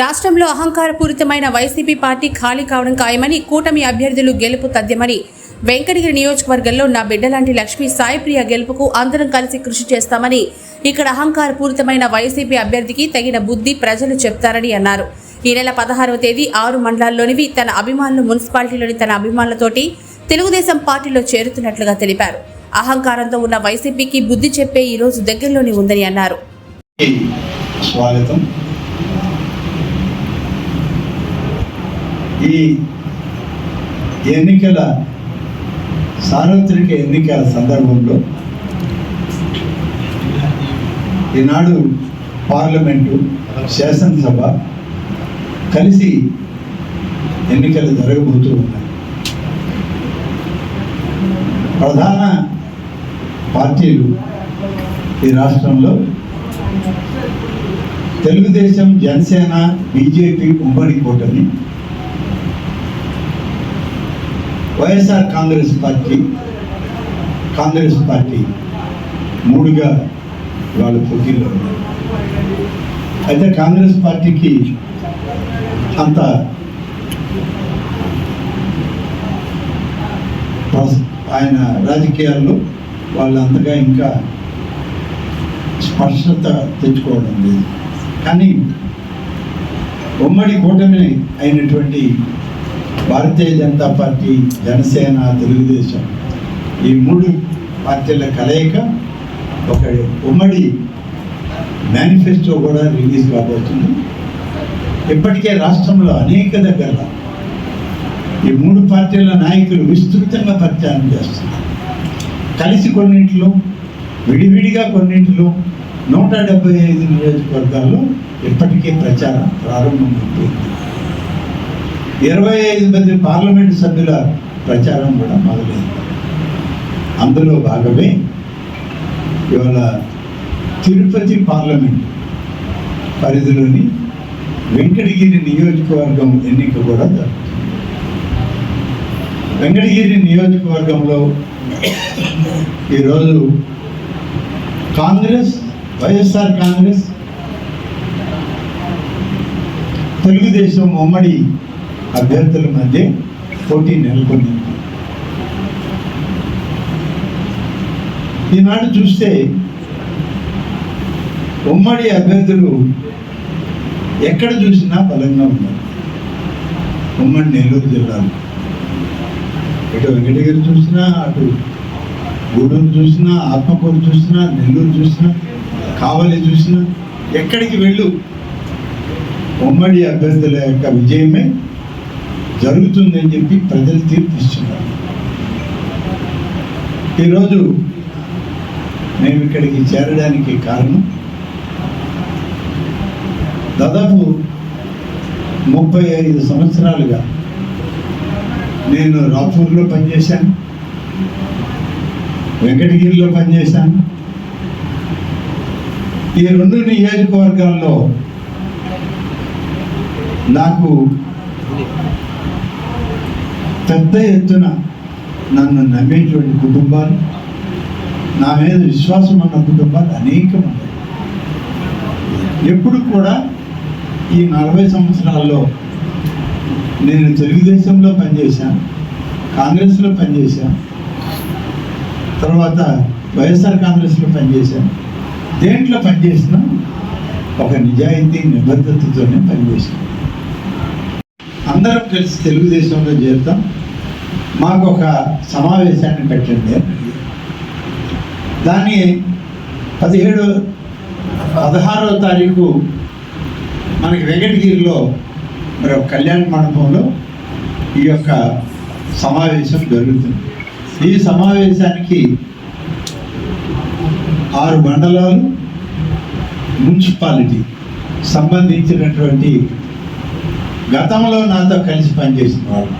రాష్ట్రంలో అహంకారపూరితమైన YCP party ఖాళీ కావడం ఖాయమని కూటమి అభ్యర్థులు గెలుపు తథ్యమని వెంకటగిరి నియోజకవర్గంలో నా బిడ్డలాంటి లక్ష్మీ సాయిప్రియ గెలుపుకు అందరం కలిసి కృషి చేస్తామని ఇక్కడ అహంకారపూరితమైన వైసీపీ అభ్యర్థికి తగిన బుద్ధి ప్రజలు చెప్తారని అన్నారు. ఈ నెల పదహారవ తేదీ ఆరు మండలాల్లోనివి తన అభిమానులు మున్సిపాలిటీలోని తన అభిమానులతోటి తెలుగుదేశం పార్టీలో చేరుతున్నట్లుగా తెలిపారు. అహంకారంతో ఉన్న వైసీపీకి బుద్ధి చెప్పే ఈ రోజు దగ్గరలోనే ఉందని అన్నారు. స్వాగతం. ఈ ఎన్నికల సార్వత్రిక ఎన్నికల సందర్భంలో ఈనాడు పార్లమెంటు శాసనసభ కలిసి ఎన్నికలు జరగబోతూ ఉన్నాయి. ప్రధాన పార్టీలు ఈ రాష్ట్రంలో తెలుగుదేశం జనసేన బీజేపీ ఉమ్మడి కూటమి YSR Congress party Congress party మూడుగా వాళ్ళు పోటీలో ఉన్నారు. అయితే కాంగ్రెస్ పార్టీకి అంత ఆయన రాజకీయాల్లో వాళ్ళు అంతగా ఇంకా స్పష్టత తెచ్చుకోవడం లేదు. కానీ ఉమ్మడి కూటమి అయినటువంటి భారతీయ జనతా పార్టీ జనసేన తెలుగుదేశం ఈ మూడు పార్టీల కలయిక ఒక ఉమ్మడి మేనిఫెస్టో కూడా రిలీజ్ కాబోతుంది. ఇప్పటికే రాష్ట్రంలో అనేక దగ్గర ఈ మూడు పార్టీల నాయకులు విస్తృతంగా ప్రచారం చేస్తున్నారు. కలిసి కొన్నింటిలో విడివిడిగా కొన్నింటిలో నూట డెబ్బై ఐదు నియోజకవర్గాల్లో ఇప్పటికే ప్రచారం ప్రారంభమైపోయింది. ఇరవై ఐదు మంది పార్లమెంటు సభ్యుల ప్రచారం కూడా మొదలైంది. అందులో భాగమే ఇవాళ తిరుపతి పార్లమెంట్ పరిధిలోని వెంకటగిరి నియోజకవర్గం ఎన్నిక కూడా జరుగుతుంది. వెంకటగిరి నియోజకవర్గంలో ఈరోజు కాంగ్రెస్ వైఎస్ఆర్ కాంగ్రెస్ తెలుగుదేశం ఉమ్మడి అభ్యర్థుల మధ్య పోటీ నెలకొంది. ఈనాడు చూస్తే ఉమ్మడి అభ్యర్థులు ఎక్కడ చూసినా బలంగా ఉన్నారు. ఉమ్మడి నెల్లూరు జిల్లాలో. ఇటు వెంకటగిరి చూసినా అటు గూడూరు చూసినా ఆత్మకూరు చూసినా నెల్లూరు చూసినా కావలి చూసినా ఎక్కడికి వెళ్ళు ఉమ్మడి అభ్యర్థుల యొక్క విజయమే జరుగుతుందని చెప్పి ప్రజలు తీర్పిస్తున్నారు. ఈరోజు మేము ఇక్కడికి చేరడానికి కారణం దాదాపు ముప్పై ఐదు సంవత్సరాలుగా నేను రాపూర్లో పనిచేశాను వెంకటగిరిలో పనిచేశాను. ఈ రెండు నియోజకవర్గాల్లో నాకు పెద్ద ఎత్తున నన్ను నమ్మేటువంటి కుటుంబాలు నా మీద విశ్వాసం ఉన్న కుటుంబాలు అనేకం ఉన్నాయి ఎప్పుడు కూడా ఈ నలభై సంవత్సరాల్లో నేను తెలుగుదేశంలో పనిచేశాను కాంగ్రెస్లో పనిచేశాను తర్వాత వైఎస్ఆర్ కాంగ్రెస్లో పనిచేశాను. దేంట్లో పనిచేసినా ఒక నిజాయితీ నిబద్ధతతోనే పనిచేశాను. అందరం కలిసి తెలుగుదేశంలో చేద్దాం. మాకు ఒక సమావేశాన్ని పెట్టండి. దాన్ని పదిహేడు పదహారవ తారీఖు మనకి వెంకటగిరిలో మరి ఒక కళ్యాణ మండపంలో ఈ యొక్క సమావేశం జరుగుతుంది. ఈ సమావేశానికి ఆరు మండలాలు మున్సిపాలిటీ సంబంధించినటువంటి గతంలో నాతో కలిసి పనిచేసిన వాళ్ళు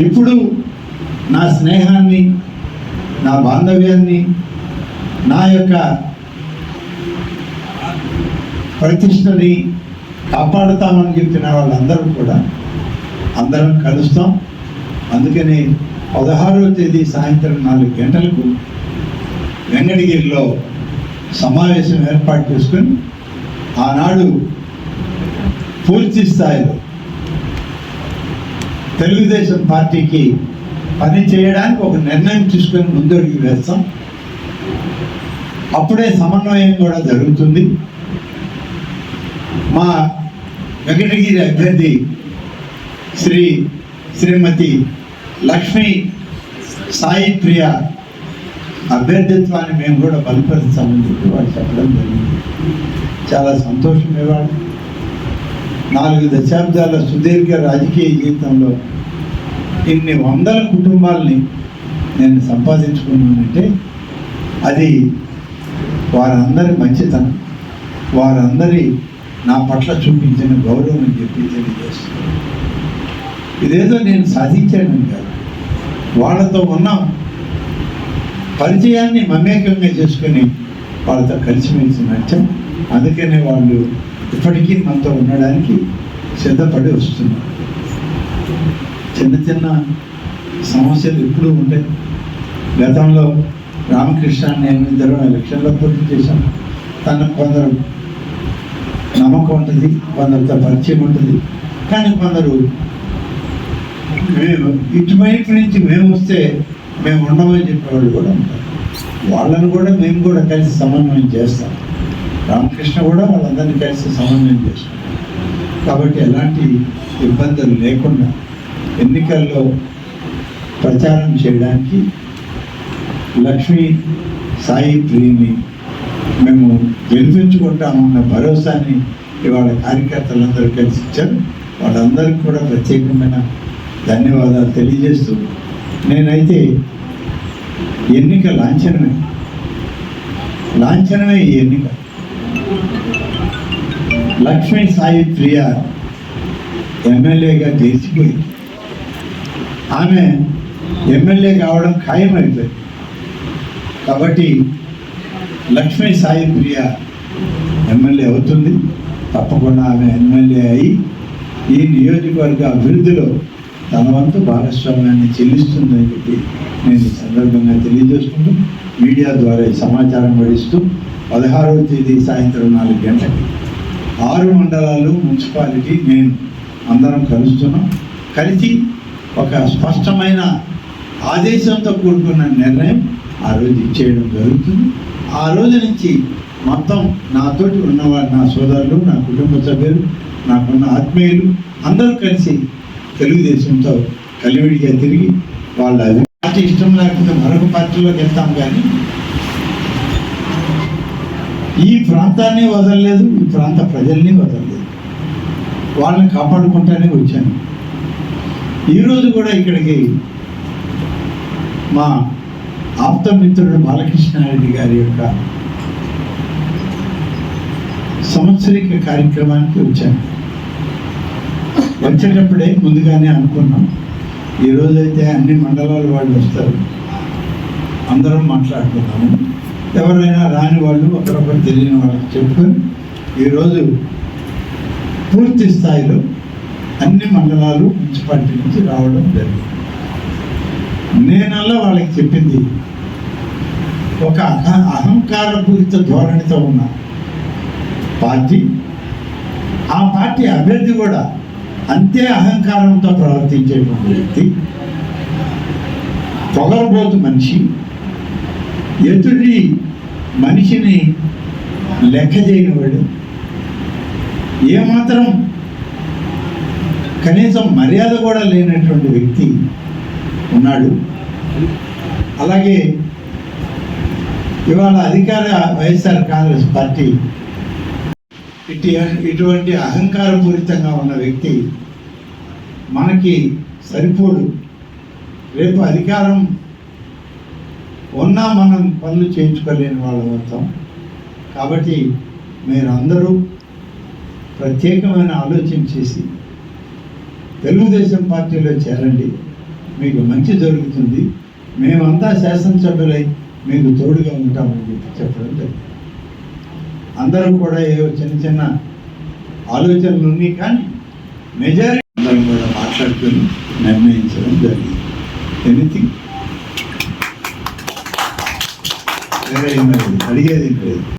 ఇప్పుడు నా స్నేహాన్ని నా బాంధవ్యాన్ని నా యొక్క ప్రతిష్టని కాపాడుతామని చెప్పిన వాళ్ళందరూ కూడా అందరం కలుస్తాం. అందుకని పదహారవ తేదీ సాయంత్రం నాలుగు గంటలకు వెంకటగిరిలో సమావేశం ఏర్పాటు చేసుకొని ఆనాడు పూర్తి స్థాయిలో తెలుగుదేశం పార్టీకి పని చేయడానికి ఒక నిర్ణయం తీసుకొని ముందడుగు వేస్తాం. అప్పుడే సమన్వయం కూడా జరుగుతుంది. మా వెంకటగిరి అభ్యర్థి శ్రీ శ్రీమతి లక్ష్మీ సాయి ప్రియ అభ్యర్థిత్వాన్ని మేము కూడా బలపరుస్తామని చెప్పి వాళ్ళు చెప్పడం జరిగింది. చాలా సంతోషం ఇవ్వాలి నాలుగు దశాబ్దాల సుదీర్ఘ రాజకీయ జీవితంలో ఇన్ని వందల కుటుంబాలని నేను సంపాదించుకున్నానంటే అది వారందరి మంచితనం వారందరి నా పట్ల చూపించిన గౌరవం అని చెప్పి తెలియజేస్తున్నాను. ఇదేదో నేను సాధించానని కాదు. వాళ్ళతో ఉన్న పరిచయాన్ని మమేకంగా చేసుకొని వాళ్ళతో కలిసిమెలిసి నచ్చాం అందుకనే వాళ్ళు ఇప్పటికీ మనతో ఉండడానికి సిద్ధపడి వస్తున్నారు చిన్న చిన్న సమస్యలు ఎప్పుడూ ఉంటాయి. గతంలో రామకృష్ణ నేను ఇద్దరు ఎలక్షన్లో పోటీ చేశాం. తనకు కొందరు నమ్మకం ఉంటుంది కొందరితో పరిచయం ఉంటుంది. కానీ కొందరు మేము ఇటువైపు నుంచి మేము వస్తే మేము ఉండమని చెప్పేవాళ్ళు కూడా ఉంటారు. వాళ్ళని కూడా మేము కూడా కలిసి సమన్వయం చేస్తాం. రామకృష్ణ కూడా వాళ్ళందరినీ కలిసి సమన్వయం చేశారు. కాబట్టి ఎలాంటి ఇబ్బందులు లేకుండా ఎన్నికల్లో ప్రచారం చేయడానికి లక్ష్మీ సాయి ప్రియుని మేము గెలిపించుకుంటామన్న భరోసాని ఇవాళ కార్యకర్తలందరూ కలిసి ఇచ్చారు. వాళ్ళందరికీ కూడా ప్రత్యేకమైన ధన్యవాదాలు తెలియజేస్తూ నేనైతే ఎన్నిక లాంఛనమే. లాంఛనమే ఈ ఎన్నిక. లక్ష్మీ సాయి ప్రియ ఎమ్మెల్యేగా గెలిచిపోయింది ఆమె ఎమ్మెల్యే కావడం ఖాయమైపోయింది. కాబట్టి లక్ష్మీ సాయి ప్రియ ఎమ్మెల్యే అవుతుంది. తప్పకుండా ఆమె ఎమ్మెల్యే అయి ఈ నియోజకవర్గ అభివృద్ధిలో తన వంతు భాగస్వామ్యాన్ని చెల్లిస్తుందని చెప్పి నేను ఈ సందర్భంగా తెలియజేసుకుంటూ మీడియా ద్వారా సమాచారం వహిస్తూ పదహారవ తేదీ సాయంత్రం నాలుగు గంటలకి ఆరు మండలాలు మున్సిపాలిటీ నేను అందరం కలుస్తున్నాం. కలిసి ఒక స్పష్టమైన ఆదేశంతో కూడుకున్న నిర్ణయం ఆ రోజు ఇచ్చేయడం జరుగుతుంది. ఆ రోజు నుంచి మొత్తం నాతోటి ఉన్నవారు నా సోదరులు నా కుటుంబ సభ్యులు నాకున్న ఆత్మీయులు అందరూ కలిసి తెలుగుదేశంతో కలివిడిగా తిరిగి వాళ్ళ పార్టీ ఇష్టం లేకపోతే మరొక పార్టీలోకి వెళ్తాం కానీ ఈ ప్రాంతాన్ని వదలలేదు ఈ ప్రాంత ప్రజల్ని వదలలేదు. వాళ్ళని కాపాడుకుంటానే వచ్చాను. ఈరోజు కూడా ఇక్కడికి మా ఆప్తమిత్రుడు బాలకృష్ణారెడ్డి గారి యొక్క సంవత్సరిక కార్యక్రమానికి వచ్చాను. వచ్చేటప్పుడే ముందుగానే అనుకున్నాం ఈ రోజైతే అన్ని మండలాల వాళ్ళు వస్తారు అందరం మాట్లాడుకున్నాము ఎవరైనా రాని వాళ్ళు ఒకరొకరు తెలియని వాళ్ళకి చెప్పుకొని ఈరోజు పూర్తి స్థాయిలో అన్ని మండలాలు మున్సిపాలిటీ నుంచి రావడం జరిగింది. నేనల్లా వాళ్ళకి చెప్పింది ఒక అహంకారపూరిత ధోరణితో ఉన్న పార్టీ ఆ పార్టీ అభ్యర్థి కూడా అంతే అహంకారంతో ప్రవర్తించేటువంటి వ్యక్తి పొగరబోతు మనిషి ఎదుటి మనిషిని లెక్క చేయనివాడు. ఏమాత్రం కనీసం మర్యాద కూడా లేనటువంటి వ్యక్తి ఉన్నాడు. అలాగే ఇవాళ అధికార వైఎస్ఆర్ కాంగ్రెస్ పార్టీ ఇటు ఇటువంటి అహంకారపూరితంగా ఉన్న వ్యక్తి మనకి సరిపోడు. రేపు అధికారం ఉన్నా మనం పనులు చేయించుకోలేని వాళ్ళం అవుతాం. కాబట్టి మీరందరూ ప్రత్యేకమైన ఆలోచన చేసి తెలుగుదేశం పార్టీలో చేరండి. మీకు మంచి జరుగుతుంది. మేమంతా శాసనసభ్యులై మీకు తోడుగా ఉంటామని చెప్పి చెప్పడం జరిగింది. అందరూ కూడా ఏవో చిన్న చిన్న ఆలోచనలు ఉన్నాయి కానీ మెజారిటీ అందరం కూడా మాట్లాడుకొని నిర్ణయించడం జరిగింది. ఎనీథింగ్ வேற இல்லை